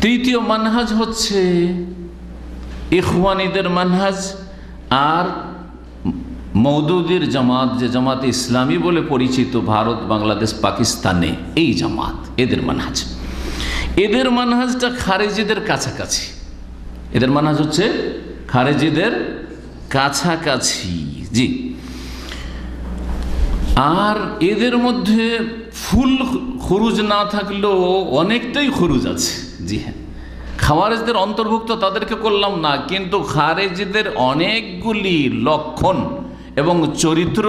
তৃতীয় মানহাজ হচ্ছে ইখওয়ানিদের মানহাজ আর মৌদুদের জামাত, যে জামাত ইসলামী বলে পরিচিত ভারত, বাংলাদেশ, পাকিস্তানে, এই জামাত, এদের মানহাজ। এদের মানহাজটা খারেজিদের কাছাকাছি। এদের মানহাজ হচ্ছে খারেজিদের কাছাকাছি। জি। আর এদের মধ্যে ফুল খরুজ না থাকলেও অনেকটাই খরুজ আছে। জি হ্যাঁ। খাওয়ারেজদের অন্তর্ভুক্ত তাদেরকে করলাম না, কিন্তু খারেজিদের অনেকগুলি লক্ষণ এবং চরিত্র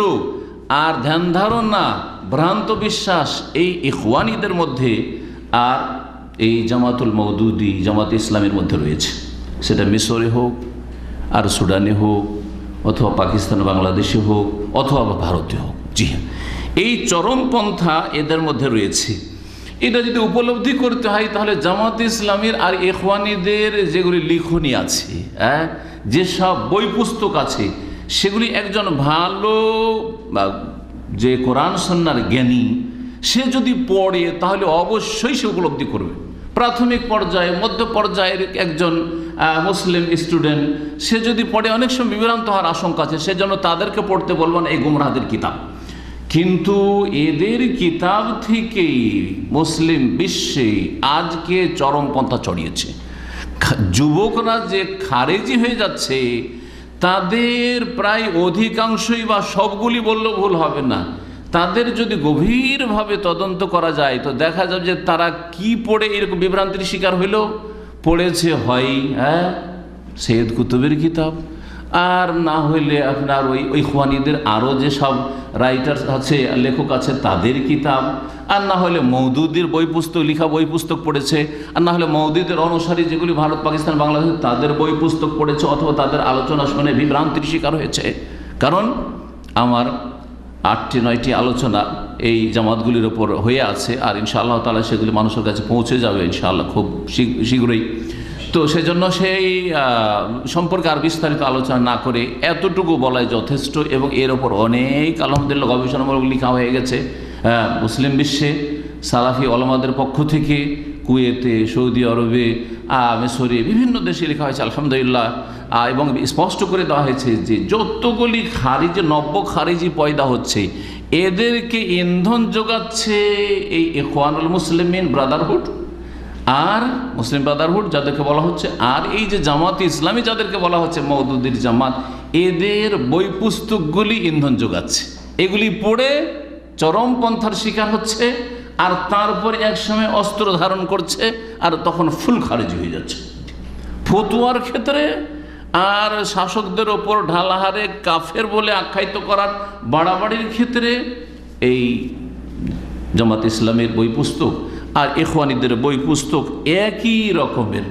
আর ধ্যান ধারণা, ভ্রান্ত বিশ্বাস এই ইখওয়ানিদের মধ্যে আর এই জামাতুল মৌদুদি জামাত ইসলামের মধ্যে রয়েছে। সেটা মিশরে হোক, আর সুডানে হোক, অথবা পাকিস্তান বাংলাদেশে হোক, অথবা ভারতে হোক। জি হ্যাঁ। এই চরমপন্থা এদের মধ্যে রয়েছে। এটা যদি উপলব্ধি করতে হয়, তাহলে জামাত ইসলামের আর ইখওয়ানিদের যেগুলি লিখনি আছে হ্যাঁ যেসব বই পুস্তক আছে, সেগুলি একজন ভালো, বা যে কোরআন সন্ন্যার জ্ঞানী, সে যদি পড়ে, তাহলে অবশ্যই সে উপলব্ধি করবে। প্রাথমিক পর্যায়ে, মধ্য পর্যায়ের একজন মুসলিম স্টুডেন্ট, সে যদি পড়ে, অনেক সময় বিভ্রান্ত হওয়ার আশঙ্কা আছে, সেজন্য তাদেরকে পড়তে বলবেন এই গুমরাহাদের কিতাব। কিন্তু এদের কিতাব থেকেই মুসলিম বিশ্বে আজকে চরমপন্থা চড়িয়েছে। যুবকরা যে খারেজি হয়ে যাচ্ছে, তাদের প্রায় অধিকাংশই বা সবগুলি বললেও ভুল হবে না। তাদের যদি গভীরভাবে তদন্ত করা যায়, তো দেখা যাবে যে তারা কি পড়ে এরকম বিভ্রান্তির শিকার হইল? পড়েছে হয় হ্যাঁ সৈয়দ কুতুবের কিতাব আর না হইলে আপনার ওই ওই খোয়ানিদের আরও যেসব রাইটার আছে, লেখক আছে, তাদের কিতাব। আর না হলে মৌদুদের বই পুস্তক, লিখা বই পুস্তক পড়েছে। আর না হলে মৌদুদের অনুসারী যেগুলি ভারত, পাকিস্তান, বাংলাদেশ, তাদের বই পুস্তক পড়েছে অথবা তাদের আলোচনা শুনে বিভ্রান্তির শিকার হয়েছে। কারণ আমার আটটি, নয়টি আলোচনা এই জামাতগুলির ওপর হয়ে আছে। আর ইনশাআল্লাহ তালা সেগুলি মানুষের কাছে পৌঁছে যাবে ইনশাআল্লাহ খুব শীঘ্রই। তো সেজন্য সেই সম্পর্কে আর বিস্তারিত আলোচনা না করে এতটুকু বলাই যথেষ্ট এবং এর ওপর অনেক আলহামদুলিল্লাহ গবেষণামূলক লেখা হয়ে গেছে মুসলিম বিশ্বে, সালাফি অলমাদের পক্ষ থেকে, কুয়েতে, সৌদি আরবে মেসরে, বিভিন্ন দেশে লেখা হয়েছে, আলহামদুলিল্লাহ। এবং স্পষ্ট করে দেওয়া হয়েছে যে যতগুলি খারিজি, নব্য খারিজি পয়দা হচ্ছে, এদেরকে ইন্ধন যোগাচ্ছে এই ইকওয়ানুল মুসলিমিন ব্রাদারহুড আর মুসলিম ব্রাদারহুড, যাদেরকে বলা হচ্ছে আর, এই যে জামাত ইসলামী যাদেরকে বলা হচ্ছে মৌদুদির জামাত, এদের বই পুস্তকগুলি ইন্ধন যোগাচ্ছে। এগুলি পড়ে চরমপন্থার শিকার হচ্ছে, আর তারপরে এক সময় অস্ত্র ধারণ করছে, আর তখন ফুল খারিজ হয়ে যাচ্ছে। ফতুয়ার ক্ষেত্রে আর শাসকদের ওপর ঢালাহারে কাফের বলে আখ্যায়িত করার বাড়াবাড়ির ক্ষেত্রে এই জামাত ইসলামের বই পুস্তক আর এখওয়ানিদের বই পুস্তক একই রকমের।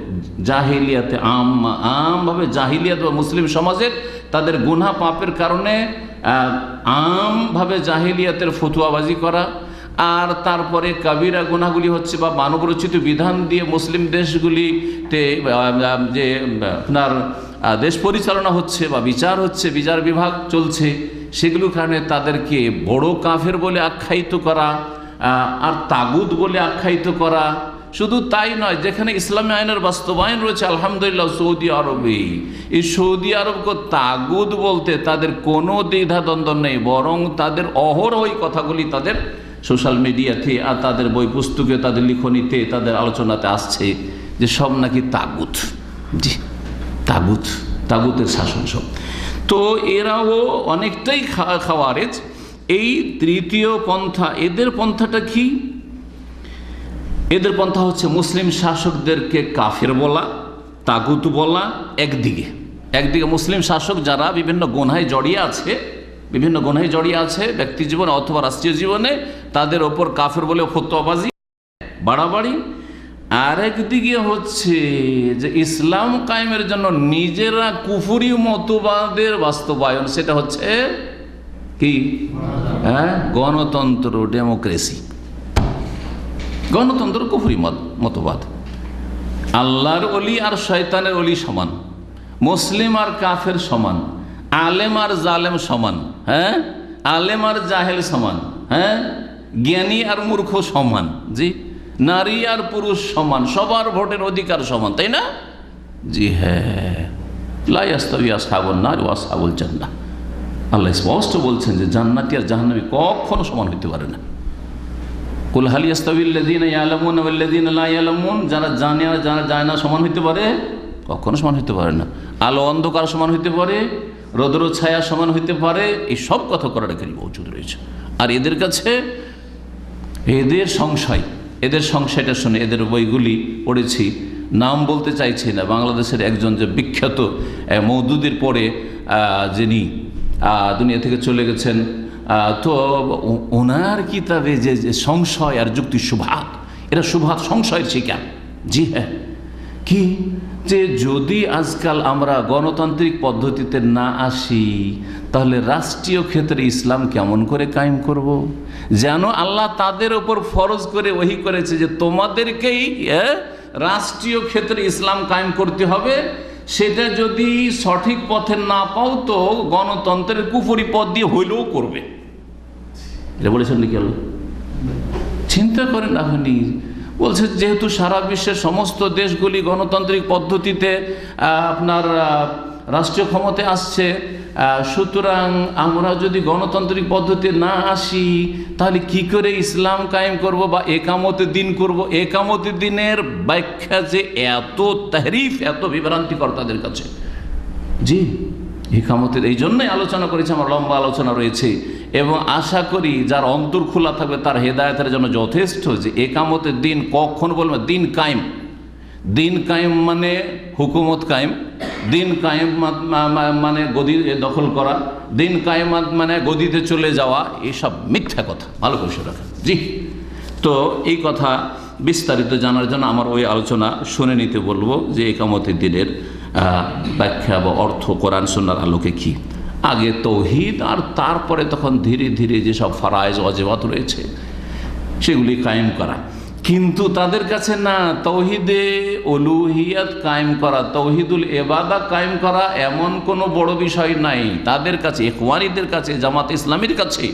জাহিলিয়াতে আম, আমভাবে জাহিলিয়াত বা মুসলিম সমাজের তাদের গুনা পাপের কারণে আমভাবে জাহিলিয়াতের ফতুয়াবাজি করা, আর তারপরে কাবিরা গুনাগুলি হচ্ছে বা মানবরচিত বিধান দিয়ে মুসলিম দেশগুলিতে যে, আপনার দেশ পরিচালনা হচ্ছে বা বিচার হচ্ছে, বিচার বিভাগ চলছে, সেগুলোর কারণে তাদেরকে বড় কাফের বলে আখ্যায়িত করা আর তাগুদ বলে আখ্যায়িত করা। শুধু তাই নয়, যেখানে ইসলামী আইনের বাস্তবায়ন রয়েছে, আলহামদুলিল্লাহ সৌদি আরবে। এই সৌদি আরবকে তাগুদ বলতে তাদের কোনো দ্বিধাদ্বন্দ্ব নেই, বরং তাদের অহরহই কথাগুলি তাদের সোশ্যাল মিডিয়াতে আর তাদের বই পুস্তকে তাদের লিখনিতে, তাদের আলোচনাতে আসছে যে সব নাকি তাগুত। জি, তাগুত, তাগুতের শাসন সব তো এরাও অনেকটাই খাওয়ারেজ। এই তৃতীয় পন্থা, এদের পন্থাটা কি? এদের পন্থা হচ্ছে মুসলিম শাসকদেরকে কাফের বলা, তাগুত বলা একদিকে। একদিকে মুসলিম শাসক যারা বিভিন্ন গোনায় জড়িয়ে আছে, বিভিন্ন গোনায় জড়িয়ে আছে ব্যক্তি জীবনে অথবা রাষ্ট্রীয় জীবনে, তাদের ওপর কাফের বলে ফতোয়াবাজি, বাড়াবাড়ি। আরেকদিকে হচ্ছে যে ইসলাম কায়েমের জন্য নিজেরা কুফুরি মতবাদের বাস্তবায়ন, সেটা হচ্ছে কি? হ্যাঁ? গণতন্ত্র ডেমোক্রেসি গণতন্ত্র কুফুরি মতবাদ। আল্লাহর অলি আর শয়তানের অলি সমান। মুসলিম আর কাফের সমান। আলেম আর জালেম সমান। হ্যাঁ? আলেম আর জাহেল সমান। হ্যাঁ? জ্ঞানী আর মূর্খ সমান। জি? নারী আর পুরুষ সমান। সবার ভোটের অধিকার সমান, তাই না? জি হ্যাঁ। লাই আস্তাবি আসহাবুল নার ও জান্নাহ। আল্লাহ স্পষ্ট বলছেন যে জান্নাতি আর জাহান্নামী কখনো সমান হইতে পারে না। কুল হালি আস্তাবিল্লাদিন ইয়ালামুন আল্লাদিন লা ইয়ালামুন যারা জানে আর যারা জানে না সমান হইতে পারে কখনো সমান হইতে পারে না। আলো অন্ধকার সমান হইতে পারে রোদ্র ছায়া সমান হইতে পারে এই সব কথা করার এখানে মৌজুদ রয়েছে। আর এদের কাছে এদের সংশয় এদের সংশয়টা শুনে এদের বইগুলি পড়েছি নাম বলতে চাইছি না। বাংলাদেশের একজন যে বিখ্যাত আহ, মওদুদির পরে যিনি দুনিয়া থেকে চলে গেছেন। তো ওনার কিতাবে যে সংশয় আর যুক্তি সুভাত এটা সুভাত সংশয়ের শিকার। জি হ্যাঁ। কি? যে যদি আজকাল আমরা গণতান্ত্রিক পদ্ধতিতে না আসি, তাহলে রাষ্ট্রীয় ক্ষেত্রে ইসলাম কেমন করে কায়েম করব। যেন আল্লাহ তাদের ওপর ফরজ করে ওহি করেছে যে তোমাদেরকেই রাষ্ট্রীয় ক্ষেত্রে ইসলাম কায়েম করতে হবে। সেটা যদি সঠিক পথে না পাও তো গণতন্ত্রের কুফরি পথ দিয়ে হইলেও করবে। এটা বলেছেন নাকি আল্লাহ? চিন্তা করেন আপনি। বলছে যেহেতু সারা বিশ্বের সমস্ত দেশগুলি গণতান্ত্রিক পদ্ধতিতে আপনার রাষ্ট্রীয় ক্ষমতায় আসছে সুতরাং আমরা যদি গণতান্ত্রিক পদ্ধতি না আসি, তাহলে কি করে ইসলাম কায়েম করব বা একামতে দিন করব? একামতে দিনের ব্যাখ্যা যে এত তাহরিফ, এত বিভ্রান্তিকর তাদের কাছে। জি হিকামতের এই জন্যই আলোচনা করেছি, আমার লম্বা আলোচনা রয়েছে। এবং আশা করি যার অন্তর খোলা থাকবে, তার হেদায়তের জন্য যথেষ্ট যে একামতের দিন কখন বলব? দিন কায়েম। দিন কায়েম মানে হুকুমত কায়েম। দিন কায়েম মানে গদি দখল করা, দিন কায়েমাত মানে গদিতে চলে যাওয়া, এসব মিথ্যা কথা। ভালো করে রাখেন। জি। তো এই কথা বিস্তারিত জানার জন্য আমার ওই আলোচনা শুনে নিতে বলব যে একামতের দিনের ব্যাখ্যা বা অর্থ কোরআন সন্ন্যার আলোকে কি। আগে তৌহিদ আর তারপরে তখন ধীরে ধীরে যেসব ফারায়জ অজেবাত রয়েছে, সেগুলি কায়েম করা। কিন্তু তাদের কাছে না, তৌহিদে অলুহিয়াত কায়েম করা, তৌহিদুল এবাদা কায়েম করা এমন কোনো বড় বিষয় নাই। তাদের কাছে, ইখওয়ানিদের কাছে, জামাত ইসলামের কাছে,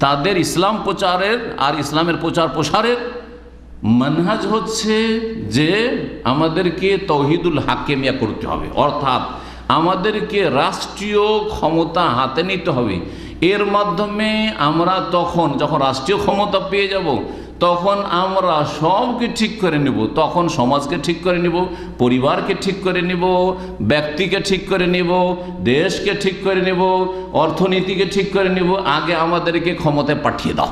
তাদের ইসলাম প্রচারের আর ইসলামের প্রচার প্রসারের মানহাজ হচ্ছে যে আমাদেরকে তৌহিদুল হাকেমিয়া করতে হবে। অর্থাৎ আমাদেরকে রাষ্ট্রীয় ক্ষমতা হাতে নিতে হবে। এর মাধ্যমে আমরা তখন যখন রাষ্ট্রীয় ক্ষমতা পেয়ে যাব তখন আমরা সবকে ঠিক করে নেব, তখন সমাজকে ঠিক করে নেব, পরিবারকে ঠিক করে নেব, ব্যক্তিকে ঠিক করে নেব, দেশকে ঠিক করে নেব, অর্থনীতিকে ঠিক করে নেব, আগে আমাদেরকে ক্ষমতায় পাঠিয়ে দাও।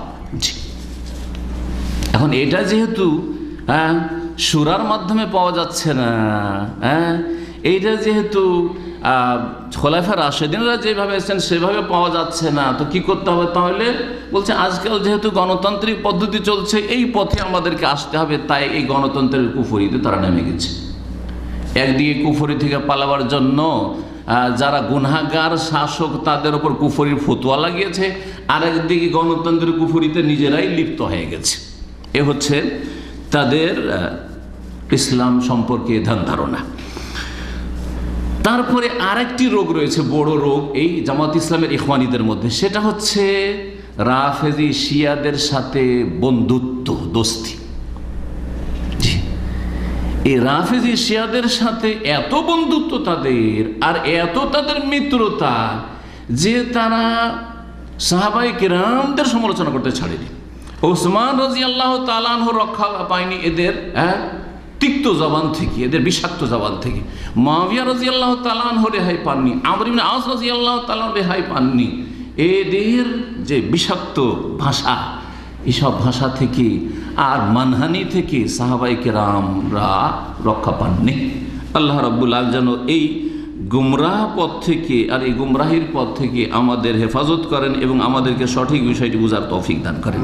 এখন এটা যেহেতু হ্যাঁ সুরার মাধ্যমে পাওয়া যাচ্ছে না হ্যাঁ এইটা যেহেতু খোলাফা রাশেদিনরা যেভাবে এসেছেন, সেভাবে পাওয়া যাচ্ছে না। তো কি করতে হবে তাহলে? বলছে, আজকাল যেহেতু গণতান্ত্রিক পদ্ধতি চলছে, এই পথে আমাদেরকে আসতে হবে। তাই এই গণতন্ত্রের কুফরিতে তারা নেমে গেছে। একদিকে কুফরি থেকে পালাবার জন্য যারা গুনাগার শাসক, তাদের ওপর কুফরির ফতুয়া লাগিয়েছে। আর একদিকে গণতন্ত্রের কুফরিতে নিজেরাই লিপ্ত হয়ে গেছে। এ হচ্ছে তাদের ইসলাম সম্পর্কে ধ্যান ধারণা। তারপরে আরেকটি রোগ রয়েছে, বড় রোগ, এই জামাত ইসলামের ইখওয়ানিদের মধ্যে। সেটা হচ্ছে রাফেজি শিয়াদের সাথে বন্ধুত্ব, দোস্তি। এই রাফেজি শিয়াদের সাথে এত বন্ধুত্ব তাদের, আর এত তাদের মিত্রতা, যে তারা সাহাবাই কিরামদের সমালোচনা করতে ছাড়েনি। ওসমান রাজি আল্লাহ তালানহ রক্ষা পায়নি এদের হ্যাঁ? তিক্ত জবান থেকে, এদের বিষাক্ত জবান থেকে। মাবিয়া রাজি আল্লাহ তালানহ রেহাই পাননি আমরিন আস রাজি আল্লাহ তালান রেহাই পাননি। এদের যে বিষাক্ত ভাষা, এসব ভাষা থেকে আর মানহানি থেকে সাহাবাই কেরামরা রক্ষা পাননি। আল্লাহ রাব্বুল আল যেন এই গুমরাহ পথ থেকে আর এই গুমরাহির পথ থেকে আমাদের হেফাজত করেন এবং আমাদেরকে সঠিক বিষয়টি বোঝার তৌফিক দান করেন।